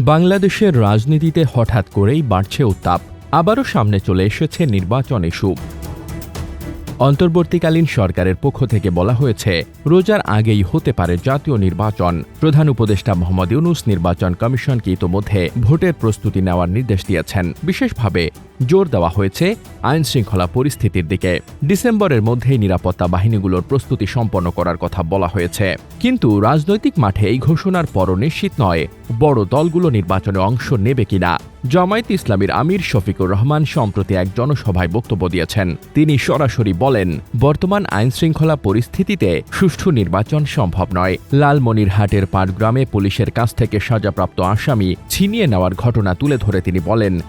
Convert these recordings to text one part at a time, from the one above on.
বাংলাদেশের রাজনীতিতে হঠাৎ করেই বাড়ছে উত্তাপ। আবারও সামনে চলে এসেছে নির্বাচন ইস্যু। অন্তর্বর্তীকালীন সরকারের পক্ষ থেকে বলা হয়েছে, রোজার আগেই হতে পারে জাতীয় নির্বাচন। প্রধান উপদেষ্টা মোহাম্মদ ইউনুস নির্বাচন কমিশনকে ইতোমধ্যে ভোটের প্রস্তুতি নেওয়ার নির্দেশ দিয়েছেন। বিশেষভাবে জোর দেওয়া হয়েছে আইন শৃঙ্খলা পরিস্থিতির দিকে। ডিসেম্বরের মধ্যেই নিরাপত্তা বাহিনীগুলোর প্রস্তুতি সম্পন্ন করার কথা বলা হয়েছে। কিন্তু রাজনৈতিক মাঠে এই ঘোষণার পরও নিশ্চিত নয় বড় দলগুলো নির্বাচনে অংশ নেবে কিনা। জামায়াত ইসলামীর আমির শফিকুর রহমান সম্প্রতি এক জনসভায় বক্তব্য দিয়েছেন। তিনি সরাসরি বলেন, বর্তমান আইন শৃঙ্খলা পরিস্থিতিতে সুষ্ঠু নির্বাচন সম্ভব নয়। লালমনিরহাটের পাটগ্রামে পুলিশের কাছ থেকে সাজাপ্রাপ্ত আসামি ছিনিয়ে নেওয়ার ঘটনা তুলে ধরে তিনি বলেন,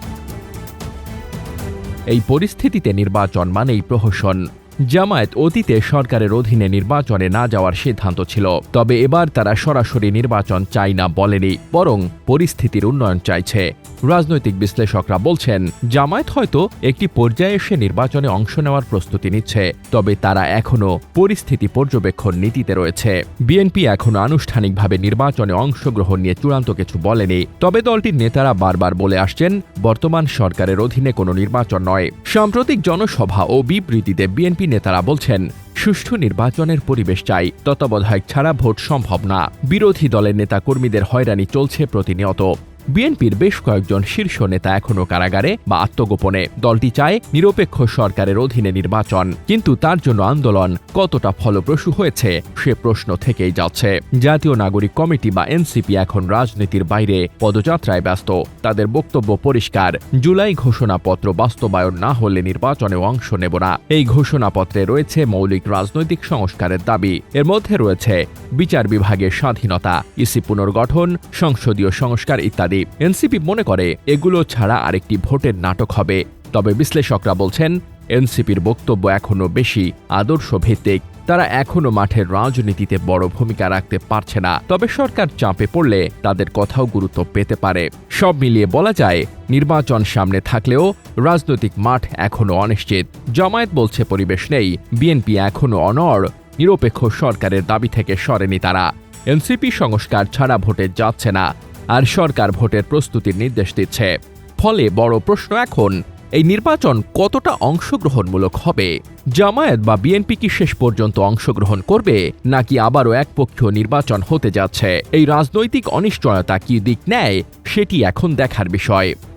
এই পরিস্থিতিতে নির্বাচন মানেই প্রহসন। জামায়াত অতীতে সরকারের অধীনে নির্বাচনে না যাওয়ার সিদ্ধান্ত ছিল, তবে এবার তারা সরাসরি নির্বাচন চাই না বলেনি, বরং পরিস্থিতির উন্নয়ন চাইছে। রাজনৈতিক বিশ্লেষকরা বলছেন, জামায়াত হয়তো একটি পর্যায়ে এসে নির্বাচনে অংশ নেওয়ার প্রস্তুতি নিচ্ছে, তবে তারা এখনও পরিস্থিতি পর্যবেক্ষণ নীতিতে রয়েছে। বিএনপি এখনও আনুষ্ঠানিকভাবে নির্বাচনে অংশগ্রহণ নিয়ে চূড়ান্ত কিছু বলেনি, তবে দলটির নেতারা বারবার বলে আসছেন, বর্তমান সরকারের অধীনে কোনো নির্বাচন নয়। সাম্প্রতিক জনসভা ও বিবৃতিতে বিএনপি নেতারা বলছেন, সুষ্ঠু নির্বাচনের পরিবেশ চাই, তত্ত্বাবধায়ক ছাড়া ভোট সম্ভব না। বিরোধী দলের নেতা কর্মীদের হয়রানি চলছে প্রতিনিয়ত। বিএনপির বেশ কয়েকজন শীর্ষ নেতা এখনও কারাগারে বা আত্মগোপনে। দলটি চায় নিরপেক্ষ সরকারের অধীনে নির্বাচন। কিন্তু তার জন্য আন্দোলন কতটা ফলপ্রসূ হয়েছে, সে প্রশ্ন থেকেই যাচ্ছে। জাতীয় নাগরিক কমিটি বা এনসিপি এখন রাজনীতির বাইরে, পদযাত্রায় ব্যস্ত। তাদের বক্তব্য পরিষ্কার, জুলাই ঘোষণাপত্র বাস্তবায়ন না হলে নির্বাচনে অংশ নেব না। এই ঘোষণাপত্রে রয়েছে মৌলিক রাজনৈতিক সংস্কারের দাবি। এর মধ্যে রয়েছে বিচার বিভাগের স্বাধীনতা, ইসি পুনর্গঠন, সংসদীয় সংস্কার ইত্যাদি এনসিপি মনে করে, এগুলো ছাড়া আরেকটি ভোটের নাটক হবে। তবে বিশ্লেষকরা বলছেন, এনসিপির বক্তব্য এখনও বেশি আদর্শ ভিত্তিক তারা এখনও মাঠের রাজনীতিতে বড় ভূমিকা রাখতে পারছে না। তবে সরকার চাপে পড়লে তাদের কথাও গুরুত্ব পেতে পারে। সব মিলিয়ে বলা যায়, নির্বাচন সামনে থাকলেও রাজনৈতিক মাঠ এখনও অনিশ্চিত। জামায়াত বলছে, পরিবেশ নেই, বিএনপি এখনও অনড়, নিরপেক্ষ সরকারের দাবি থেকে সরেনি তারা। এনসিপি সংস্কার ছাড়া ভোটে যাচ্ছে না। আর সরকার ভোটের প্রস্তুতির নির্দেশ দিচ্ছে। ফলে বড় প্রশ্ন এখন, এই নির্বাচন কতটা অংশগ্রহণমূলক হবে? জামায়াত বা বিএনপি কি শেষ পর্যন্ত অংশগ্রহণ করবে, নাকি আবারও একপক্ষীয় নির্বাচন হতে যাচ্ছে? এই রাজনৈতিক অনিশ্চয়তা কি দিক নেয়, সেটি এখন দেখার বিষয়।